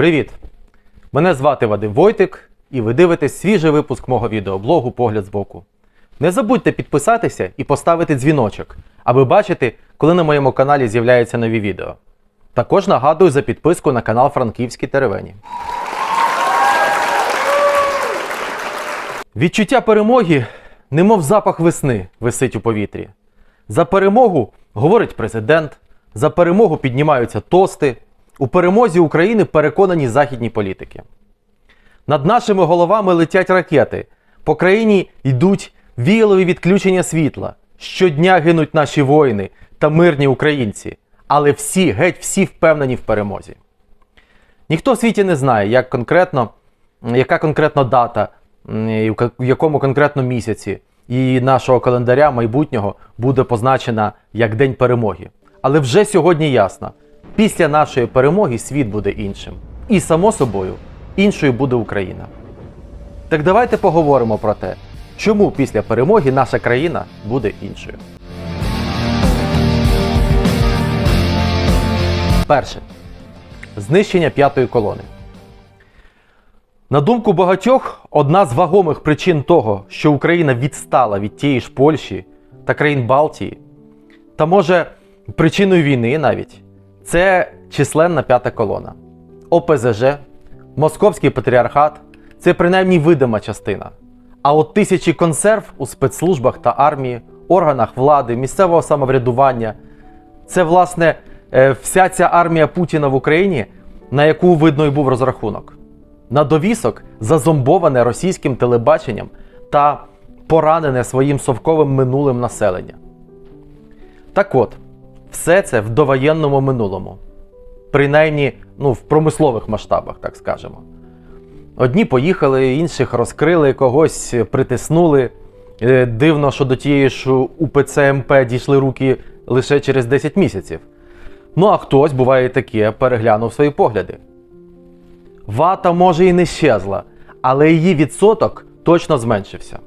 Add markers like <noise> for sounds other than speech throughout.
Привіт! Мене звати Вадим Войтик, і ви дивитесь свіжий випуск мого відеоблогу Погляд збоку. Не забудьте підписатися і поставити дзвіночок, аби бачити, коли на моєму каналі з'являються нові відео. Також нагадую за підписку на канал Франківські Теревені. Відчуття перемоги, немов запах весни, висить у повітрі. За перемогу говорить президент, за перемогу піднімаються тости. У перемозі України переконані західні політики. Над нашими головами летять ракети. По країні йдуть віялові відключення світла. Щодня гинуть наші воїни та мирні українці. Але всі, геть всі впевнені в перемозі. Ніхто в світі не знає, як конкретно, яка конкретно дата, в якому конкретно місяці і нашого календаря майбутнього буде позначена як День перемоги. Але вже сьогодні ясно, після нашої перемоги світ буде іншим. І само собою, іншою буде Україна. Так давайте поговоримо про те, чому після перемоги наша країна буде іншою. Перше. Знищення п'ятої колони. На думку багатьох, одна з вагомих причин того, що Україна відстала від тієї ж Польщі та країн Балтії, та може причиною війни навіть, це численна п'ята колона. ОПЗЖ, Московський патріархат це принаймні видима частина. А от тисячі консерв у спецслужбах та армії, органах влади, місцевого самоврядування це, власне, е, вся ця армія Путіна в Україні, на яку видно і був розрахунок. На довісок зазомбоване російським телебаченням та поранене своїм совковим минулим населення. Так от, все це в довоєнному минулому. Принаймні, ну, в промислових масштабах, так скажемо. Одні поїхали, інших розкрили, когось притиснули. Е, Дивно, що до тієї ж УПЦ МП дійшли руки лише через 10 місяців. Ну а хтось, буває таке, переглянув свої погляди. Вата може і не щезла, але її відсоток точно зменшився.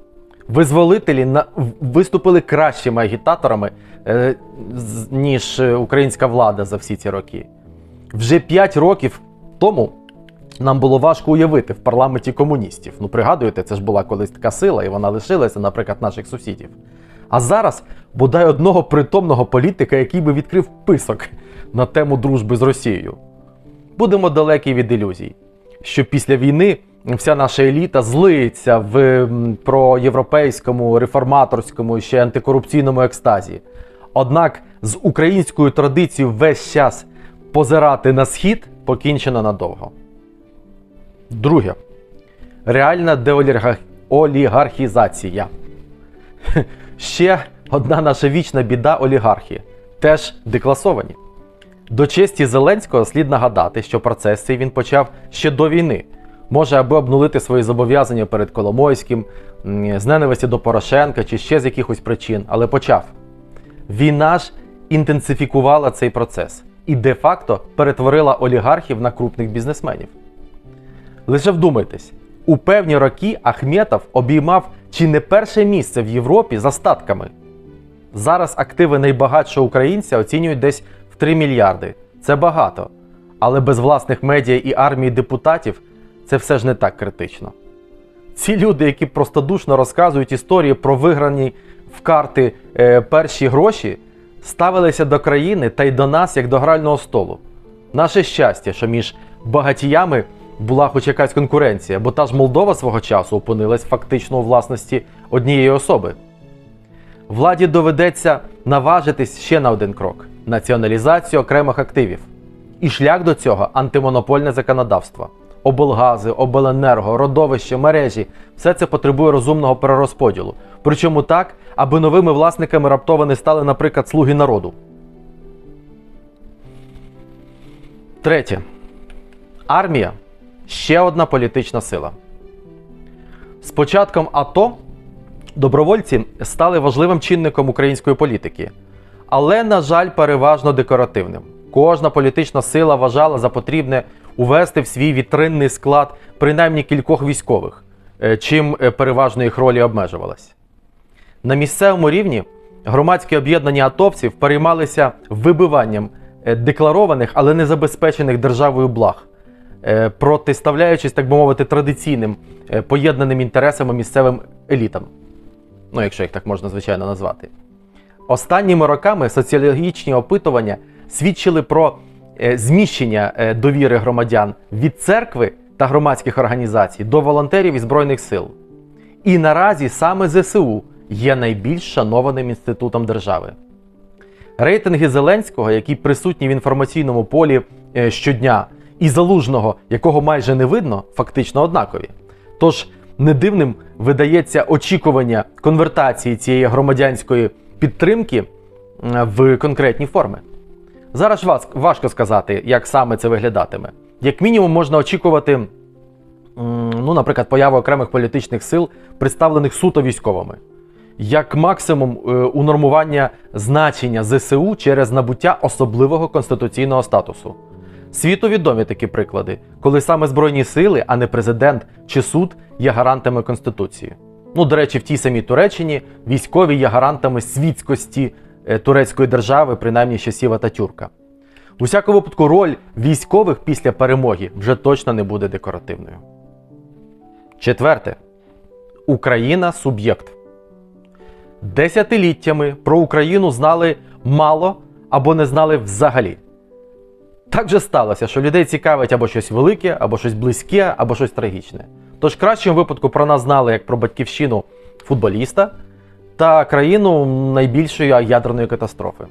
Визволителі виступили кращими агітаторами, ніж е, українська влада за всі ці роки. Вже 5 років тому нам було важко уявити в парламенті комуністів. Ну, пригадуєте, це ж була колись така сила, і вона лишилася, наприклад, наших сусідів. А зараз бодай одного притомного політика, який би відкрив писок на тему дружби з Росією. Будемо далекі від ілюзій, що після війни вся наша еліта злиється в проєвропейському, реформаторському ще антикорупційному екстазі. Однак з українською традицією весь час позирати на схід покінчено надовго. Друге. Реальна деолігархізація. <laughs> Ще одна наша вічна біда олігархи. Теж декласовані. До честі Зеленського слід нагадати, що процес цей він почав ще до війни. Може, аби обнулити свої зобов'язання перед Коломойським, з ненависті до Порошенка чи ще з якихось причин, але почав. Війна ж інтенсифікувала цей процес і де-факто перетворила олігархів на крупних бізнесменів. Лише вдумайтесь, у певні роки Ахметов обіймав чи не перше місце в Європі за статками. Зараз активи найбагатшого українця оцінюють десь в 3 мільярди. Це багато. Але без власних медіа і армії депутатів це все ж не так критично. Ці люди, які простодушно розказують історії про виграні в карти е, перші гроші, ставилися до країни та й до нас як до грального столу. Наше щастя, що між багатіями була хоч якась конкуренція, бо та ж Молдова свого часу опинилась фактично у власності однієї особи. Владі доведеться наважитись ще на один крок націоналізацію окремих активів. І шлях до цього антимонопольне законодавство. Облгази, обленерго, родовище, мережі все це потребує розумного перерозподілу. Причому так, аби новими власниками раптово не стали, наприклад, слуги народу. Третє. Армія ще одна політична сила. З початком АТО добровольці стали важливим чинником української політики, але, на жаль, переважно декоративним. Кожна політична сила вважала за потрібне увести в свій вітринний склад принаймні кількох військових, е, чим е, переважно їх ролі обмежувалась. На місцевому рівні громадські об'єднання атовців переймалися вибиванням е, декларованих, але не забезпечених державою благ, протиставляючись, так би мовити, традиційним поєднаним інтересами місцевим елітам. Ну, якщо їх так можна звичайно назвати. Останніми роками соціологічні опитування свідчили про зміщення е, довіри громадян від церкви та громадських організацій до волонтерів і Збройних сил. І наразі саме ЗСУ є найбільш шанованим інститутом держави. Рейтинги Зеленського, які присутні в інформаційному полі е, щодня, і залужного, якого майже не видно, фактично однакові. Тож не дивним видається очікування конвертації цієї громадянської підтримки в конкретні форми. Зараз важко сказати, як саме це виглядатиме. Як мінімум, можна очікувати, ну, наприклад, появи окремих політичних сил, представлених суто військовими. Як максимум е, унормування значення ЗСУ через набуття особливого конституційного статусу. Світу відомі такі приклади, коли саме Збройні сили, а не президент чи суд є гарантами Конституції. Ну, до речі, в тій самій Туреччині військові є гарантами світськості турецької держави, принаймні часів Ататюрка. У всякому випадку, роль військових після перемоги вже точно не буде декоративною. Четверте. Україна суб'єкт. Десятиліттями про Україну знали мало або не знали взагалі. Так же сталося, що людей цікавить або щось велике, або щось близьке, або щось трагічне. Тож в кращому випадку про нас знали як про батьківщину футболіста та країну найбільшої ядерної катастрофи.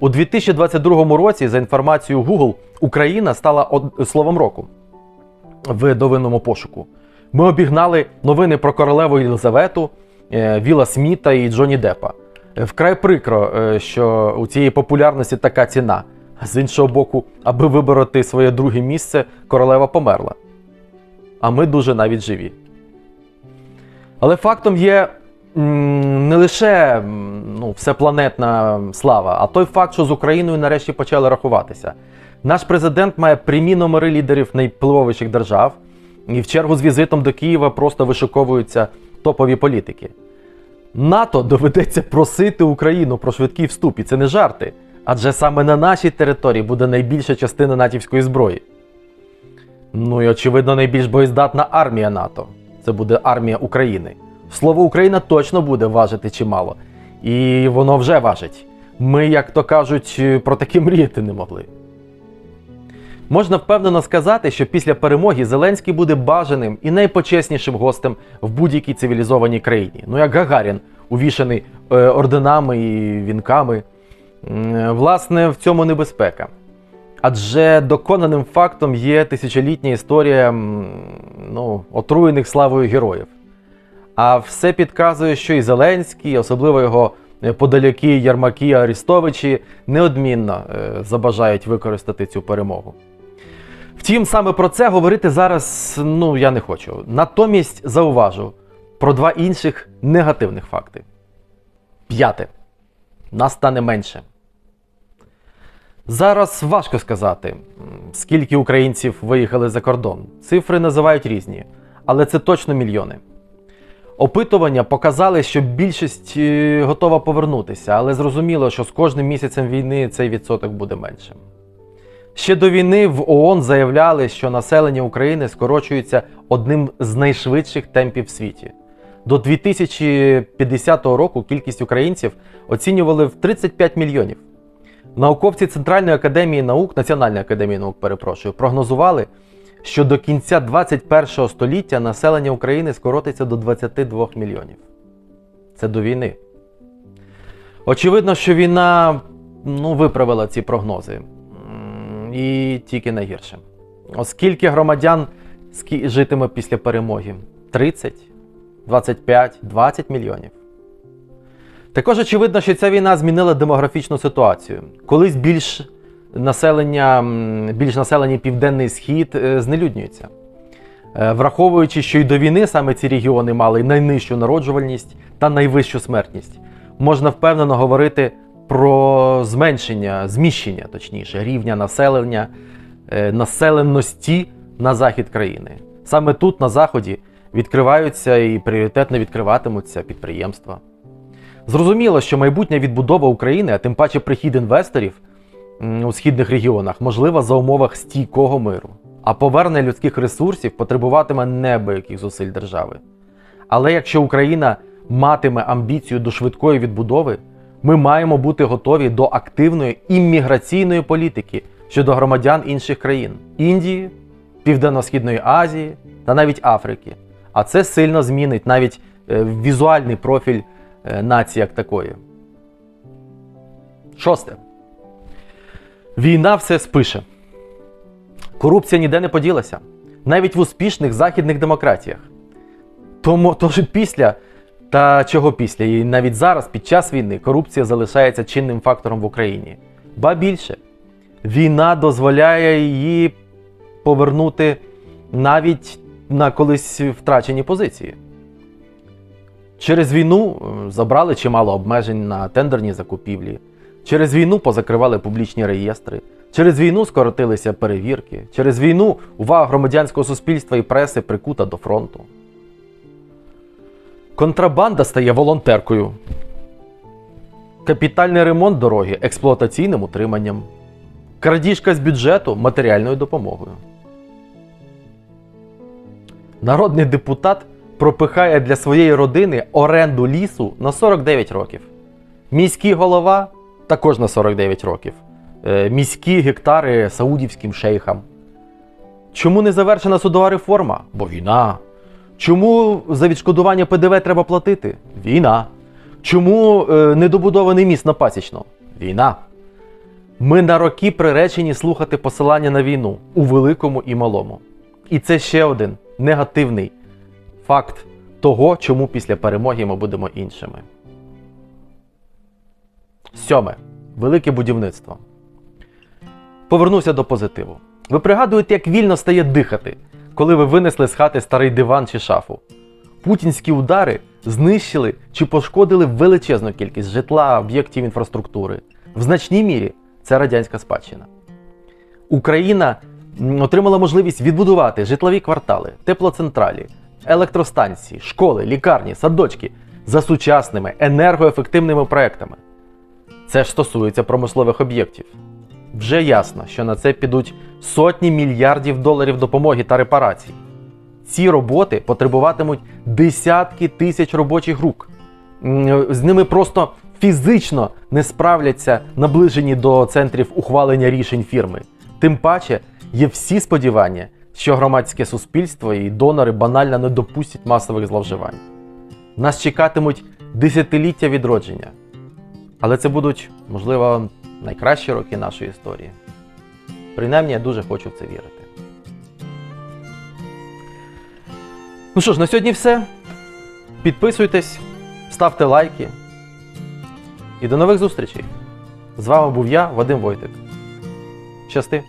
У 2022 році, за інформацією Google, Україна стала словом року в новинному пошуку. Ми обігнали новини про королеву Єлизавету, е, Віла Сміта і Джоні Деппа. Е, Вкрай прикро, е, що у цієї популярності така ціна. З іншого боку, аби вибороти своє друге місце, королева померла. А ми дуже навіть живі. Але фактом є не лише ну, всепланетна слава, а той факт, що з Україною нарешті почали рахуватися. Наш президент має прямі номери лідерів найвпливовіших держав, і в чергу з візитом до Києва просто вишиковуються топові політики. НАТО доведеться просити Україну про швидкий вступ, і це не жарти. Адже саме на нашій території буде найбільша частина натівської зброї. Ну і очевидно, найбільш боєздатна армія НАТО. Це буде армія України. Слово Україна точно буде важити чимало. І воно вже важить. Ми, як то кажуть, про таке мріяти не могли. Можна впевнено сказати, що після перемоги Зеленський буде бажаним і найпочеснішим гостем в будь-якій цивілізованій країні. Ну як Гагарін, увішаний е, орденами і вінками. Власне, в цьому небезпека. Адже доконаним фактом є тисячолітня історія ну, отруєних славою героїв. А все підказує, що і Зеленський, особливо його е, подаляки Ярмаки Арістовичі, неодмінно е, забажають використати цю перемогу. Втім, саме про це говорити зараз ну, я не хочу. Натомість зауважу про два інших негативних факти. П'яте. Нас стане менше. Зараз важко сказати, скільки українців виїхали за кордон. Цифри називають різні, але це точно мільйони. Опитування показали, що більшість е, готова повернутися, але зрозуміло, що з кожним місяцем війни цей відсоток буде меншим. Ще до війни в ООН заявляли, що населення України скорочується одним з найшвидших темпів в світі. До 2050 року кількість українців оцінювали в 35 мільйонів. Науковці Центральної академії наук, Національної академії наук, перепрошую, прогнозували, що до кінця 21 століття населення України скоротиться до 22 мільйонів. Це до війни. Очевидно, що війна ну, виправила ці прогнози. І тільки найгірше. Оскільки громадян житиме після перемоги? 30, 25, 20 мільйонів. Також очевидно, що ця війна змінила демографічну ситуацію. Колись більш населення, більш населені південний схід е, знелюднюється. Е, Враховуючи, що й до війни саме ці регіони мали найнижчу народжувальність та найвищу смертність, можна впевнено говорити про зменшення, зміщення, точніше, рівня населення, е, населеності на захід країни. Саме тут, на заході, відкриваються і пріоритетно відкриватимуться підприємства. Зрозуміло, що майбутня відбудова України, а тим паче прихід інвесторів у східних регіонах, можлива за умовах стійкого миру. а повернення людських ресурсів потребуватиме неабияких зусиль держави. Але якщо Україна матиме амбіцію до швидкої відбудови, ми маємо бути готові до активної імміграційної політики щодо громадян інших країн Індії, Південно-Східної Азії та навіть Африки. А це сильно змінить навіть е, візуальний профіль е, нації як такої. Шосте. Війна все спише. Корупція ніде не поділася. Навіть в успішних західних демократіях. Тому тож після та чого після, і навіть зараз, під час війни, корупція залишається чинним фактором в Україні. Ба більше, війна дозволяє її повернути навіть на колись втрачені позиції. Через війну е, забрали чимало обмежень на тендерні закупівлі. Через війну позакривали публічні реєстри. Через війну скоротилися перевірки. Через війну увага громадянського суспільства і преси прикута до фронту. Контрабанда стає волонтеркою. Капітальний ремонт дороги експлуатаційним утриманням. Крадіжка з бюджету матеріальною допомогою. Народний депутат пропихає для своєї родини оренду лісу на 49 років. Міський голова також на 49 років. Е, Міські гектари саудівським шейхам. Чому не завершена судова реформа? Бо війна. Чому за відшкодування ПДВ треба платити? Війна. Чому е, недобудований міст на пасічно? Війна. Ми на роки приречені слухати посилання на війну у великому і малому. І це ще один негативний факт того, чому після перемоги ми будемо іншими. Сьоме. Велике будівництво. Повернуся до позитиву. Ви пригадуєте, як вільно стає дихати, коли ви винесли з хати старий диван чи шафу. Путінські удари знищили чи пошкодили величезну кількість житла, об'єктів інфраструктури. В значній мірі це радянська спадщина. Україна отримала можливість відбудувати житлові квартали, теплоцентралі, електростанції, школи, лікарні, садочки за сучасними енергоефективними проектами. Це ж стосується промислових об'єктів. Вже ясно, що на це підуть сотні мільярдів доларів допомоги та репарацій. Ці роботи потребуватимуть десятки тисяч робочих рук. З ними просто фізично не справляться наближені до центрів ухвалення рішень фірми. Тим паче є всі сподівання, що громадське суспільство і донори банально не допустять масових зловживань. Нас чекатимуть десятиліття відродження. Але це будуть, можливо, найкращі роки нашої історії. Принаймні, я дуже хочу в це вірити. Ну що ж, на сьогодні все. Підписуйтесь, ставте лайки. І до нових зустрічей! З вами був я, Вадим Войтик. Щасти!